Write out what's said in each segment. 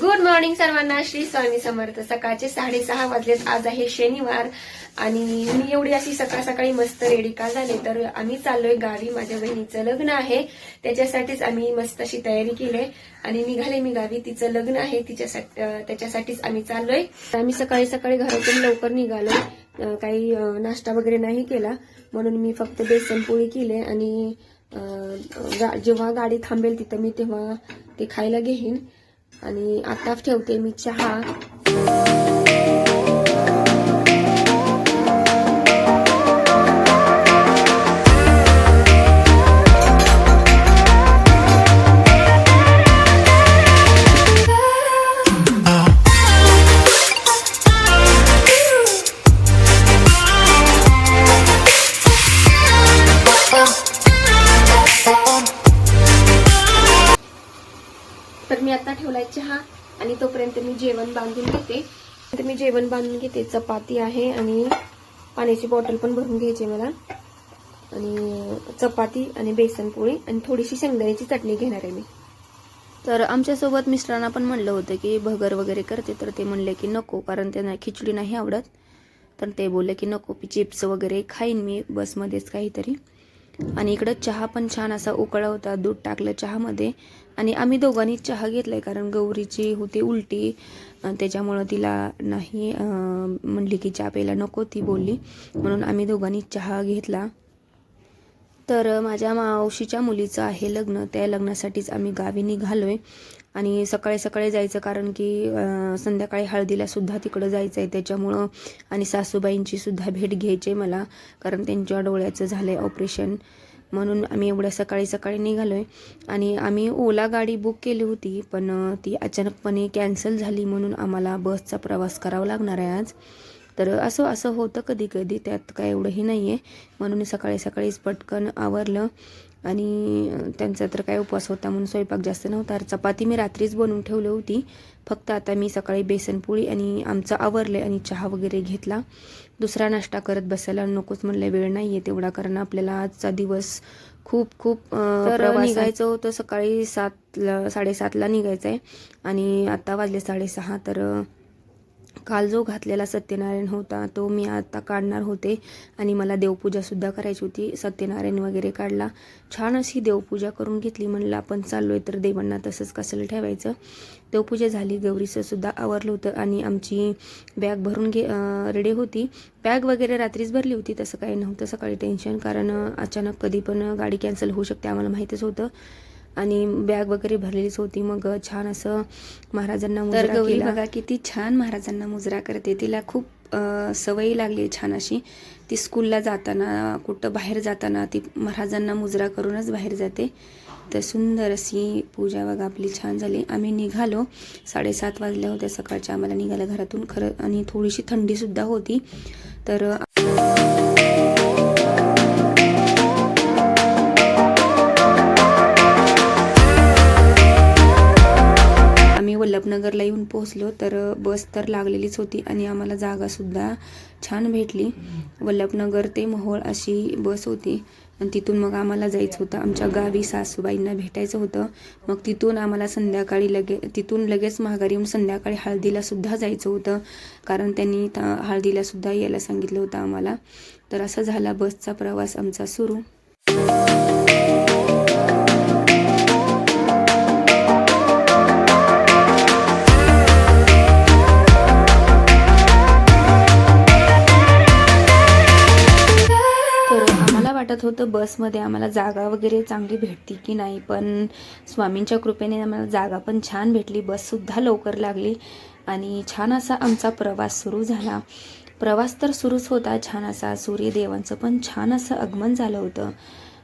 Good morning सर्वांना. श्री स्वामी समर्थ. सकाळचे साडेसहा वाजलेत. आज आहे शनिवार आणि मी एवढी अशी सकाळ सकाळी मस्त रेडी का झाले तर आम्ही चाललोय गावी. माझ्या बहिणीचं लग्न आहे. त्याच्यासाठीच आम्ही मस्त अशी तयारी केली आणि निघाले मी गावी. तिचं लग्न आहे. तिच्यासाठी त्याच्यासाठीच आम्ही चाललोय. आम्ही सकाळी सकाळी घरातून लवकर निघालोय. काही नाश्ता वगैरे नाही केला. म्हणून मी फक्त बेसन पोळी केली आणि गा- जेव्हा गाडी थांबेल तिथं मी तेव्हा ते खायला घेईन. आणि आता ठेवते मी चहा. मी चहा आणि तोपर्यंत मी जेवण बांधून घेते. तर मी जेवण बांधून घेते. चपाती आहे आणि पाण्याची बॉटल पण भरून घ्यायची मला. आणि चपाती आणि बेसन पोळी आणि थोडीशी शेंगदाण्याची चटणी घेणार आहे मी. तर आमच्यासोबत मिस्टरांना पण म्हणलं होतं की भगर वगैरे करते तर ते म्हणले की नको कारण त्यांना खिचडी नाही आवडत. तर ते बोलले की नको चिप्स वगैरे खाईन मी बसमध्येच काहीतरी. आणि इकडं चहा पण छान असा उकळा होता. दूध टाकलं चहामध्ये. आणि आम्ही दोघांनी चहा घेतलाय कारण गौरीची होती उलटी. त्याच्यामुळं तिला नाही म्हणली की चहा प्यायला नको ती बोलली. म्हणून आम्ही दोघांनी चहा घेतला. तर माझ्या मावशीच्या मुलीचं आहे लग्न. त्या लग्नासाठीच आम्ही गावी निघालो आहे आणि सकाळी सकाळी जायचं कारण की संध्याकाळी हळदीला सुद्धा तिकडं जायचं आहे त्याच्यामुळं आणि सासूबाईंची सुद्धा भेट घ्यायची आहे मला कारण त्यांच्या डोळ्याचं झालं आहे ऑपरेशन. म्हणून आम्ही एवढ्या सकाळी सकाळी निघालो आहे आणि आम्ही ओला गाडी बुक केली होती पण ती अचानकपणे कॅन्सल झाली म्हणून आम्हाला बसचा प्रवास करावा लागणार आहे आज. तर असं असं होतं कधी कधी त्यात काय एवढंही नाही आहे म्हणून सकाळी सकाळीच पटकन आवरलं. आणि त्यांचा तर काय उपवास होता म्हणून स्वयंपाक जास्त नव्हता. चपाती मी रात्रीच बनवून ठेवली होती. फक्त आता मी सकाळी बेसनपोळी आणि आमचं आवरले आणि चहा वगैरे घेतला. दुसरा नाश्ता करत बसायला नकोच म्हणलं वेळ नाही आहे तेवढा. कारण आपल्याला आजचा दिवस खूप खूप तर निघायचं होतं सकाळी सातला साडेसातला निघायचं आहे आणि आता वाजले साडेसहा तर काल जो घातलेला सत्यनारायण होता तो मी आता काढणार होते आणि मला देवपूजासुद्धा करायची होती. सत्यनारायण वगैरे काढला. छान अशी देवपूजा करून घेतली. म्हणलं आपण चाललो आहे तर देवांना तसंच कसलं ठेवायचं? देवपूजा झाली. गौरीचंसुद्धा आवरलं होतं आणि आमची बॅग भरून घे रेडी होती. बॅग वगैरे रात्रीच भरली होती. तसं काही नव्हतं सकाळी टेन्शन कारण अचानक कधी पण गाडी कॅन्सल होऊ शकते आम्हाला माहितीच होतं. आणि बॅग वगैरे भरलेलीच होती. मग छान असं महाराजांना तर मुजरा गौरी केला. बघा किती छान महाराजांना मुजरा करते. तिला खूप सवयी लागली छान अशी. ती स्कूलला जाताना कुठं बाहेर जाताना ती महाराजांना मुजरा करूनच बाहेर जाते. तर सुंदर अशी पूजा बघा आपली छान झाली. आम्ही निघालो. साडेसात वाजल्या होत्या सकाळच्या. आम्हाला निघाल्या घरातून. खरं आणि थोडीशी थंडीसुद्धा होती. तर वल्लभनगरला येऊन पोहोचलो तर बस तर लागलेलीच होती आणि आम्हाला जागासुद्धा छान भेटली. वल्लभनगर ते मोहोळ अशी बस होती आणि तिथून मग आम्हाला जायचं होतं. आमच्या गावी सासूबाईंना भेटायचं होतं. मग तिथून आम्हाला संध्याकाळी लगे तिथून लगेच माघारी येऊन संध्याकाळी हळदीलासुद्धा जायचं होतं. कारण त्यांनी हळदीलासुद्धा यायला सांगितलं होतं आम्हाला. तर असा झाला बसचा प्रवास आमचा सुरू. वाटत होतं बसमध्ये आम्हाला जागा वगैरे चांगली भेटती की नाही पण स्वामींच्या कृपेने आम्हाला जागा पण छान भेटली बससुद्धा लवकर लागली आणि छान असा आमचा प्रवास सुरू झाला. प्रवास तर सुरूच होता छान असा सूर्यदेवांचं पण छान असं आगमन झालं होतं.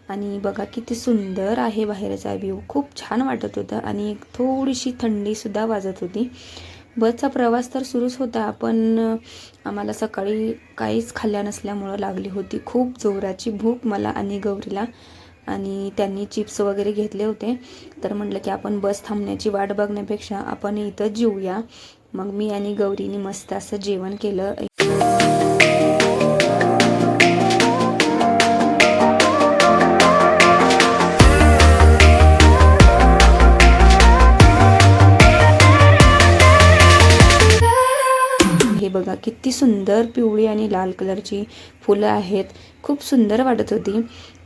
आणि बघा किती सुंदर आहे बाहेरचा व्ह्यू खूप छान वाटत होतं आणि एक थोडीशी थंडीसुद्धा वाजत होती. बसचा प्रवास तर सुरूच होता पण आम्हाला सकाळी काहीच खाल्ल्या नसल्यामुळं लागली होती. खूप जोराची भूक मला आणि गौरीला आणि त्यांनी चिप्स वगैरे घेतले होते. तर म्हटलं की आपण बस थांबण्याची वाट बघण्यापेक्षा आपण इथं जेऊया. मग मी आणि गौरीने मस्त असं जेवण केलं. किती सुंदर पिवळी आणि लाल कलरची फुलं आहेत. खूप सुंदर वाटत होती.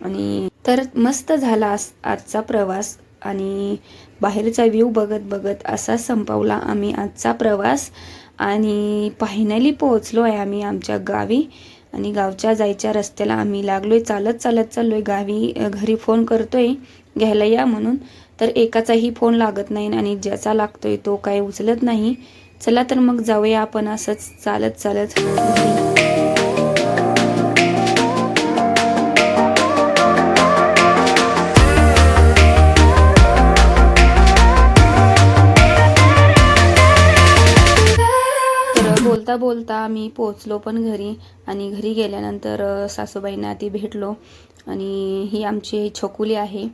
आणि तर मस्त झाला आज- आजचा प्रवास. आणि बाहेरचा व्ह्यू बघत बघत असा संपवला आम्ही आजचा प्रवास. आणि फायनली पोहोचलो आहे आम्ही आमच्या गावी. आणि गावच्या जायच्या रस्त्याला आम्ही लागलोय. चालत चालत चाललो आहे गावी घरी फोन करतोय. घ्यायला या म्हणून. तर एकाचाही फोन लागत नाही आणि ज्याचा लागतोय तो काही उचलत नाही. चला तर मग जाऊया आपण असंच चालत चालत. बोलता बोलता आम्ही पोचलो पण घरी आणि घरी गेल्यानंतर सासूबाईंना ती भेटलो. आणि ही आमची छकुली आहे.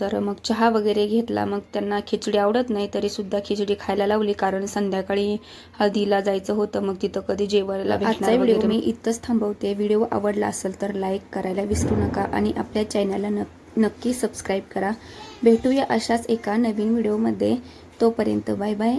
तर मग चहा वगैरे घेतला. मग त्यांना खिचडी आवडत नाही तरी सुद्धा खिचडी खायला लावली. कारण संध्याकाळी हळदीला जायचं होतं. मग तिथं कधी जेवायला आजचा भेटणार व्हिडिओ. मी इथंच थांबवते. व्हिडिओ आवडला असेल तर लाईक करायला विसरू नका. आणि आपल्या चॅनलला न नक्की सबस्क्राईब करा. भेटूया अशाच एका नवीन व्हिडिओमध्ये. तोपर्यंत बाय बाय